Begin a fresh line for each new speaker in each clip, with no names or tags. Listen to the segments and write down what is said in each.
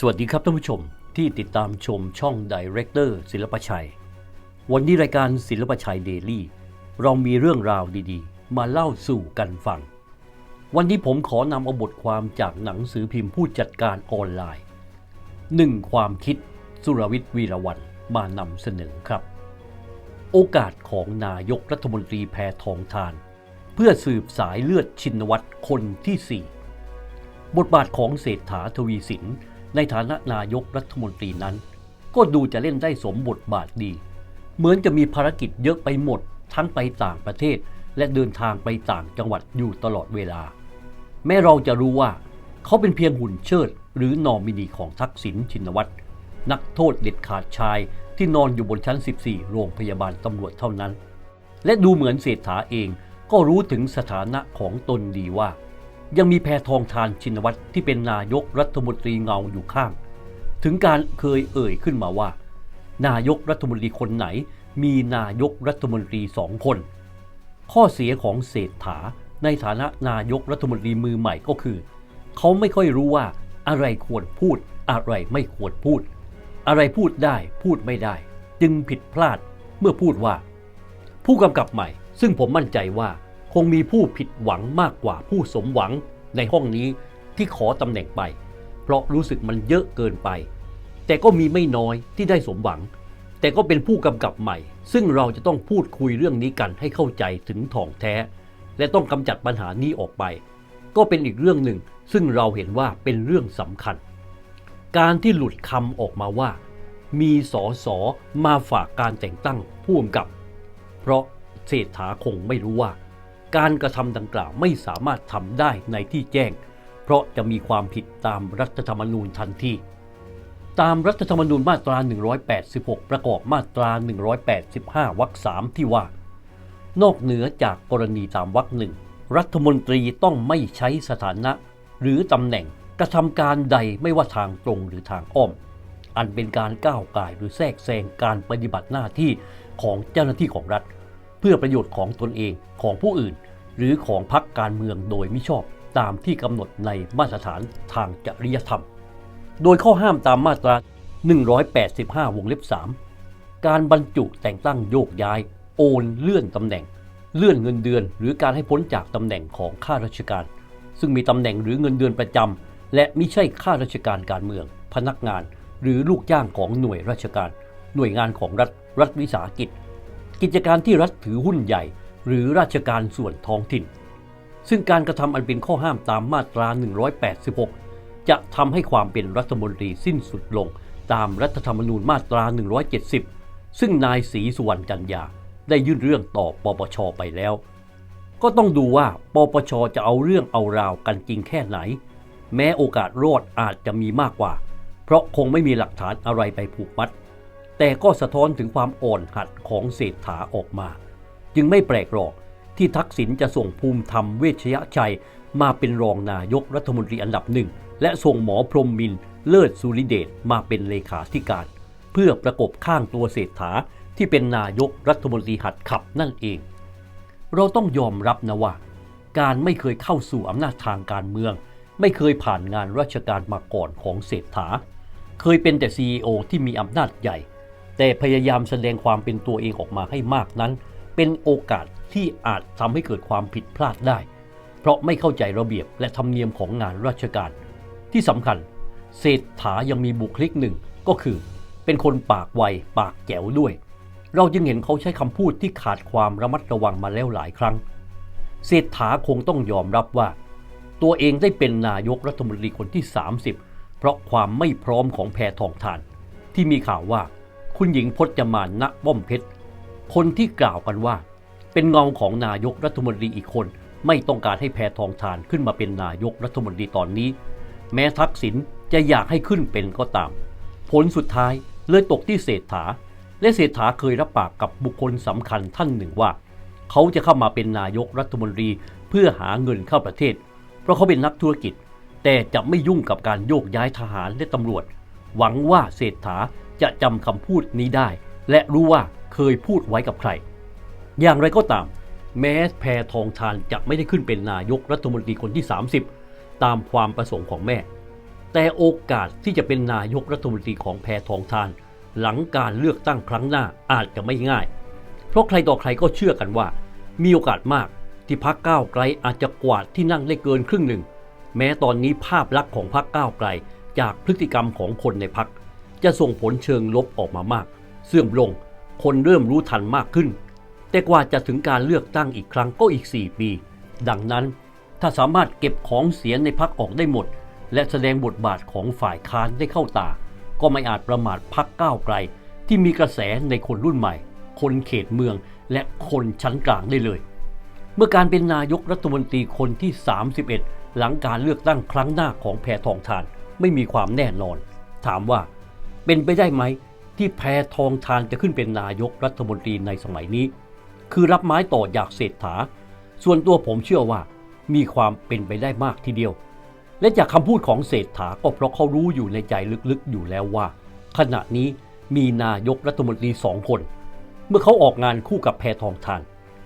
สวัสดีครับท่านผู้ชมที่ติดตามชมช่อง Director ศิลปชัย วันนี้รายการศิลปชัยเดลี่ เรามีเรื่องราวดีๆ มาเล่าสู่กันฟัง วันนี้ผมขอนำเอาบทความจากหนังสือพิมพ์ผู้จัดการออนไลน์หนึ่งความคิดสุรวิทย์วีรวันมานำเสนอครับ โอกาสของนายกรัฐมนตรีแพทองทาน เพื่อสืบสายเลือดชินวัตรคนที่สี่บทบาทของเศรษฐาทวีสิน ในฐานะนายกรัฐมนตรีนั้น ก็ดูจะเล่นได้สมบทบาทดี เหมือนจะมีภารกิจเยอะไปหมด ทั้งไปต่างประเทศ และเดินทางไปต่างจังหวัดอยู่ตลอดเวลา แม้เราจะรู้ว่า เขาเป็นเพียงหุ่นเชิด หรือนอมินีของทักษิณชินวัตรนักโทษเด็ดขาดชายที่นอนอยู่บนชั้น 14 โรงพยาบาลตำรวจเท่านั้น และดูเหมือนเศรษฐาเองก็รู้ถึงสถานะของตนดีว่า ยังมีแพทองทานชินวัตรที่เป็นนายกรัฐมนตรีเงาอยู่ข้าง ถึงการเคยเอ่ยขึ้นมาว่า นายกรัฐมนตรีคนไหน มีนายกรัฐมนตรีสองคน ข้อเสียของเศรษฐาในฐานะนายกรัฐมนตรีมือใหม่ก็คือ เขาไม่ค่อยรู้ว่าอะไรควรพูดอะไรไม่ควรพูด อะไรพูดได้พูดไม่ได้ จึงผิดพลาดเมื่อพูดว่า ผู้กำกับใหม่ ซึ่งผมมั่นใจว่า งมีผู้ผิดหวังมากกว่าผู้สมหวังในห้องนี้ที่ขอตำแหน่งไป เพราะรู้สึกมันเยอะเกินไป แต่ก็มีไม่น้อยที่ได้สมหวัง แต่ก็เป็นผู้กำกับใหม่ ซึ่งเราจะต้องพูดคุยเรื่องนี้กันให้เข้าใจถึงถ่องแท้ และต้องกำจัดปัญหานี้ออกไป ก็เป็นอีกเรื่องหนึ่ง ซึ่งเราเห็นว่าเป็นเรื่องสำคัญ การที่หลุดคำออกมาว่า มีสอสอมาฝากการแต่งตั้งผู้กำกับ เพราะเศรษฐาคงไม่รู้ว่า การกระทำดังกล่าวไม่สามารถทำได้ในที่แจ้ง เพราะจะมีความผิดตามรัฐธรรมนูญทันที ตามรัฐธรรมนูญมาตรา 186 ประกอบมาตรา 185 วรรคสามที่ว่า นอกเหนือจากกรณีตามวรรคหนึ่งรัฐมนตรีต้องไม่ใช้สถานะ หรือตำแหน่งกระทำการใดไม่ว่าทางตรงหรือทางอ้อม อันเป็นการก้าวไก่ายหรือแทรกแซงการปฏิบัติหน้าที่ของเจ้าหน้าที่ของรัฐ เพื่อประโยชน์ของตนเองของผู้อื่น หรือของพรรคการเมืองโดยมิชอบตามที่กำหนดในมาตรฐานทางจริยธรรม โดยข้อห้ามตามมาตรา 185 วงเล็บ 3 การบรรจุแต่งตั้งโยกย้าย โอนเลื่อนตำแหน่ง เลื่อนเงินเดือน หรือการให้พ้นจากตำแหน่งของข้าราชการ ซึ่งมีตำแหน่งหรือเงินเดือนประจำและไม่ใช่ข้าราชการการเมือง พนักงาน หรือลูกจ้างของหน่วยราชการ หน่วยงานของรัฐรัฐวิสาหกิจ กิจการที่รัฐถือหุ้นใหญ่ หรือราชการส่วนท้องถิ่น ซึ่งการกระทำอันเป็นข้อห้ามตามมาตรา 186 จะทำให้ความเป็นรัฐมนตรีสิ้นสุดลงตามรัฐธรรมนูญมาตรา 170 ซึ่งนายศรีสุวรรณจันยาได้ยื่นเรื่องต่อปปชไปแล้ว ก็ต้องดูว่าปปชจะเอาเรื่องเอาราวกันจริงแค่ไหน แม้โอกาสรอดอาจจะมีมากกว่า เพราะคงไม่มีหลักฐานอะไรไปผูกมัด แต่ก็สะท้อนถึงความอ่อนหัดของเศรษฐาออกมา จึงไม่แปลกหรอกที่ทักษิณจะส่งภูมิธรรมเวชยชัย มาเป็นรองนายกรัฐมนตรีอันดับหนึ่ง และส่งหมอพรหมมินทร์เลิศสุริเดชมาเป็นเลขาธิการ เพื่อประกบข้างตัวเศรษฐาที่เป็นนายกรัฐมนตรีหัดขับนั่นเอง เราต้องยอมรับนะว่า การไม่เคยเข้าสู่อำนาจทางการเมือง ไม่เคยผ่านงานราชการมาก่อนของเศรษฐา เคยเป็นแต่ CEO ที่มีอำนาจใหญ่ แต่พยายามแสดงความเป็นตัวเองออกมาให้มากนั้น เป็นโอกาสที่อาจทำให้เกิดความผิดพลาดได้ เพราะไม่เข้าใจระเบียบและธรรมเนียมของงานราชการ ที่สำคัญเศรษฐายังมีบุคลิกหนึ่งก็คือ เป็นคนปากไวปากแจ๋วด้วย เราจึงเห็นเขาใช้คำพูดที่ขาดความระมัดระวังมาแล้วหลายครั้ง เศรษฐาคงต้องยอมรับว่า ตัวเองได้เป็นนายกรัฐมนตรีคนที่ 30 เพราะความไม่พร้อมของแพทองทาน ที่มีข่าวว่าคุณหญิงพจมานณป้อมเพชร คนที่กล่าวกันว่า เป็นเงาของนายกรัฐมนตรีอีกคน ไม่ต้องการให้แพทองทานขึ้นมาเป็นนายกรัฐมนตรีตอนนี้ แม้ทักษิณจะอยากให้ขึ้นเป็นก็ตาม ผลสุดท้ายเลยตกที่เศรษฐา และเศรษฐาเคยรับปากกับบุคคลสำคัญท่านหนึ่งว่า เขาจะเข้ามาเป็นนายกรัฐมนตรีเพื่อหาเงินเข้าประเทศ เพราะเขาเป็นนักธุรกิจ แต่จะไม่ยุ่งกับการโยกย้ายทหารและตำรวจ หวังว่าเศรษฐาจะจำคำพูดนี้ได้ และรู้ว่า เคยพูดไว้กับใคร อย่างไรก็ตาม แม้แพทองทานจะไม่ได้ขึ้นเป็นนายกรัฐมนตรีคนที่ 30 ตามความประสงค์ของแม่แแต่โอกาสที่จะเป็นนายกรัฐมนตรีของแพทองทาน หลังการเลือกตั้งครั้งหน้าอาจจะไม่ง่าย เพราะใครต่อใครก็เชื่อกันว่า มีโอกาสมากที่พักก้าวไกลอาจจะกวาดที่นั่งได้เกินครึ่งหนึ่ง แม้ตอนนี้ภาพลักษณ์ของพักก้าวไกลจากพฤติกรรมของคนในพักจะส่งผลเชิงลบออกมามาก เสื่อมลง คนเริ่มรู้ทันมากขึ้น แต่กว่าจะถึงการเลือกตั้งอีกครั้งก็อีก 4 ปี ดังนั้นถ้าสามารถเก็บของเสียในพักออกได้หมด และแสดงบทบาทของฝ่ายค้านได้เข้าตา ก็ไม่อาจประมาทพักก้าวไกล ที่มีกระแสในคนรุ่นใหม่ คนเขตเมืองและคนชั้นกลางได้เลย เมื่อการเป็นนายกรัฐมนตรีคนที่ 31 หลังการเลือกตั้งครั้งหน้าของแพทองทานไม่มีความแน่นอน ถามว่า เป็นไปได้ไหม ที่แพทองทานจะขึ้นเป็นนายกรัฐมนตรีในสมัยนี้ คือรับไม้ต่อจากเศรษฐา ส่วนตัวผมเชื่อว่ามีความเป็นไปได้มากทีเดียว และจากคำพูดของเศรษฐาก็เพราะเขารู้อยู่ในใจลึกๆอยู่แล้วว่า ขณะนี้มีนายกรัฐมนตรีสองคน เมื่อเขาออกงานคู่กับแพทองทาน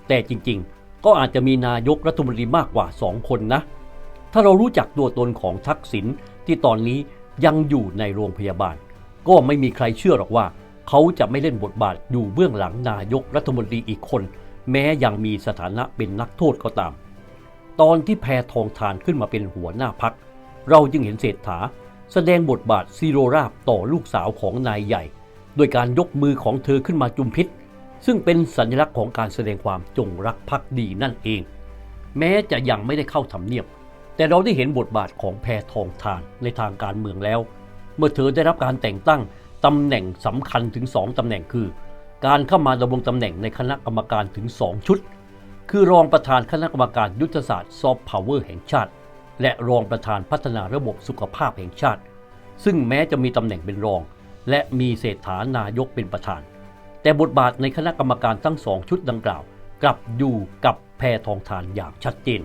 แต่จริงๆ ก็อาจจะมีนายกรัฐมนตรีมากกว่าสองคนนะ ถ้าเรารู้จักตัวตนของทักษิณที่ตอนนี้ยังอยู่ในโรงพยาบาล ก็ไม่มีใครเชื่อหรอกว่า เขาจะไม่เล่นบทบาทอยู่เบื้องหลังนายกรัฐมนตรีอีกคน แม้ยังมีสถานะเป็นนักโทษก็ตาม ตอนที่แพทองทานขึ้นมาเป็นหัวหน้าพัก เราจึงเห็นเศรษฐา แสดงบทบาทซีโรราบต่อลูกสาวของนายใหญ่ โดยการยกมือของเธอขึ้นมาจุมพิษ ซึ่งเป็นสัญลักษณ์ของการแสดงความจงรักภักดีนั่นเอง แม้จะยังไม่ได้เข้าทำเนียบแต่เราได้เห็นบทบาทของแพทองทานในทางการเมืองแล้ว เมื่อเธอได้รับการแต่งตั้งตำแหน่งสำคัญถึง 2ตำแหน่งคือ การเข้ามาดำรงตำแหน่งในคณะกรรมการถึง 2 ชุด คือรองประธานคณะกรรมการยุทธศาสตร์ซอฟต์พาวเวอร์แห่งชาติ และรองประธานพัฒนาระบบสุขภาพแห่งชาติ ซึ่งแม้จะมีตำแหน่งเป็นรอง และมีเศรษฐานายกเป็นประธาน แต่บทบาทในคณะกรรมการทั้งสองชุดดังกล่าว กลับอยู่กับแพทองทานอย่างชัดเจน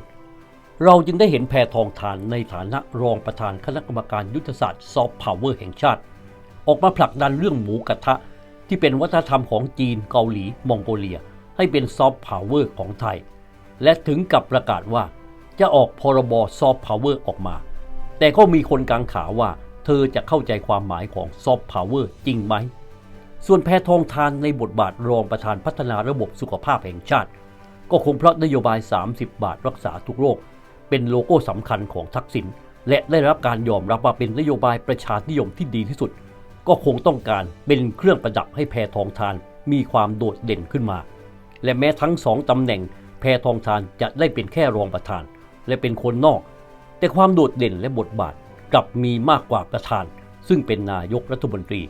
เราจึงได้เห็นแพทองทานในฐานะรองประธานคณะกรรมการยุทธศาสตร์ซอฟต์พาวเวอร์แห่งชาติ ออกมาผลักดันเรื่องหมูกระทะ ที่เป็นวัฒนธรรมของจีนเกาหลี มองโกเลีย ให้เป็นซอฟต์พาวเวอร์ของไทย และถึงกับประกาศว่า จะออกพรบซอฟต์พาวเวอร์ออกมา แต่ก็มีคนกังขาว่า เธอจะเข้าใจความหมายของซอฟต์พาวเวอร์จริงไหม ส่วนแพทองทานในบทบาทรองประธานพัฒนาระบบสุขภาพแห่งชาติ ก็คงเพราะนโยบาย 30 บาทรักษาทุกโรค เป็นโลโก้สำคัญของทักษิณและได้รับการยอมรับว่าเป็นนโยบายประชานิยมที่ดีที่สุด ก็คงต้องการเป็นเครื่องประดับให้แพทองทานมีความโดดเด่นขึ้นมา และแม้ทั้งสองตำแหน่งแพทองทานจะได้เป็นแค่รองประธาน และเป็นคนนอก แต่ความโดดเด่นและบทบาทกลับมีมากกว่าประธาน ซึ่งเป็นนายกรัฐมนตรี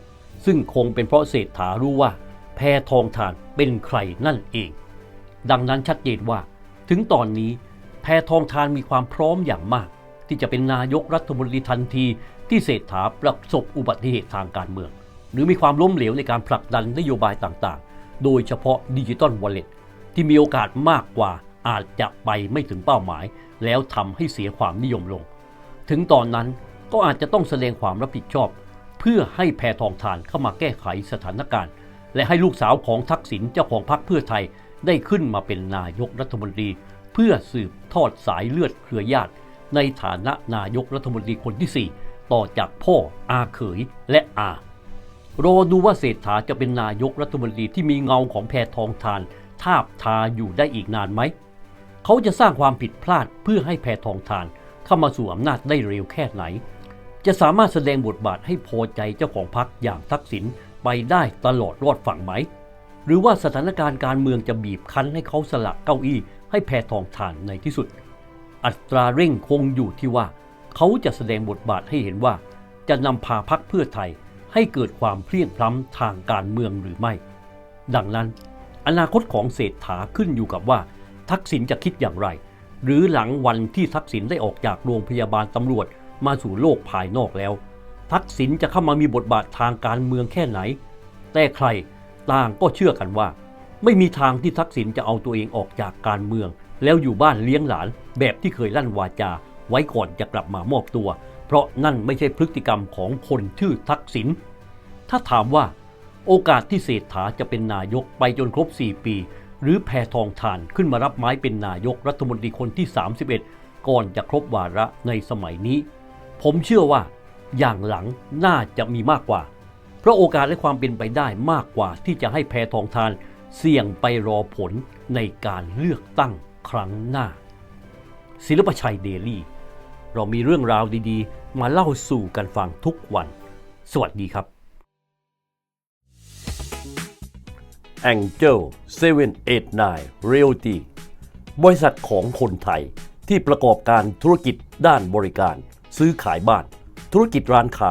ซึ่งคงเป็นเพราะเศรษฐารู้ว่า แพทองทานเป็นใครนั่นเอง ดังนั้นชัดเจนว่า ถึงตอนนี้ แพทองทานมีความพร้อมอย่างมาก ที่จะเป็นนายกรัฐมนตรีทันทีที่เศรษฐาประสบอุบัติเหตุทางการเมือง หรือมีความล้มเหลวในการผลักดันนโยบายต่างๆ โดยเฉพาะดิจิตอลวอลเล็ตที่มีโอกาสมากกว่าอาจจะไปไม่ถึงเป้าหมาย แล้วทำให้เสียความนิยมลง ถึงตอนนั้นก็อาจจะต้องแสดงความรับผิดชอบ เพื่อให้แพทองทานเข้ามาแก้ไขสถานการณ์ และให้ลูกสาวของทักษิณเจ้าของพรรคเพื่อไทยได้ขึ้นมาเป็นนายกรัฐมนตรี เพื่อสืบทอดสายเลือดเครือญาติ ในฐานะนายกรัฐมนตรีคนที่ 4 ต่อจากพ่ออาเขยและอา รอดูว่าเศรษฐาจะเป็นนายกรัฐมนตรีที่มีเงาของแพทองทาน ทาบทาอยู่ได้อีกนานไหม เขาจะสร้างความผิดพลาดเพื่อให้แพทองทาน เข้ามาสู่อำนาจได้เร็วแค่ไหน จะสามารถแสดงบทบาทให้พอใจเจ้าของพรรคอย่างทักษิณไปได้ตลอดรอดฝั่งไหม หรือว่าสถานการณ์การเมืองจะบีบคั้นให้เขาสละเก้าอี้ให้แพทองทานในที่สุด อัตราเร่งคงอยู่ที่ว่า เขาจะแสดงบทบาทให้เห็นว่า จะนำพาพรรคเพื่อไทยให้เกิดความเพลียงพล้ำทางการเมืองหรือไม่ ดังนั้น อนาคตของเศรษฐาขึ้นอยู่กับว่า ทักษิณจะคิดอย่างไร หรือหลังวันที่ทักษิณได้ออกจากโรงพยาบาลตำรวจมาสู่โลกภายนอกแล้ว ทักษิณจะเข้ามามีบทบาททางการเมืองแค่ไหน แต่ใคร ต่างก็เชื่อกันว่า ไม่มีทางที่ทักษิณจะเอาตัวเองออกจากการเมือง แล้วอยู่บ้านเลี้ยงหลานแบบที่เคยลั่นวาจา ไว้ก่อนจะกลับมามอบตัว เพราะนั่นไม่ใช่พฤติกรรมของคนชื่อทักษิณถ้าถามว่า โอกาสที่เศรษฐาจะเป็นนายกไปจนครบ 4 ปี หรือแพทองทานขึ้นมารับไม้เป็นนายกรัฐมนตรีคนที่ 31 ก่อนจะครบวาระในสมัยนี้ ผมเชื่อว่าอย่างหลังน่าจะมีมากกว่า ราะโอกาสและความเป็นไปได้มากกว่าที่จะให้แพทองทานเสี่ยงไปรอผลในการเลือกตั้งครั้งหน้า ศิลปชัยเดลี่ เรามีเรื่องราวดีๆ มาเล่าสู่กันฟังทุกวัน สวัสดีครับ Angel 789 Realty บริษัทของคนไทยที่ประกอบการธุรกิจด้านบริการ ซื้อขายบ้าน ธุรกิจร้านค้า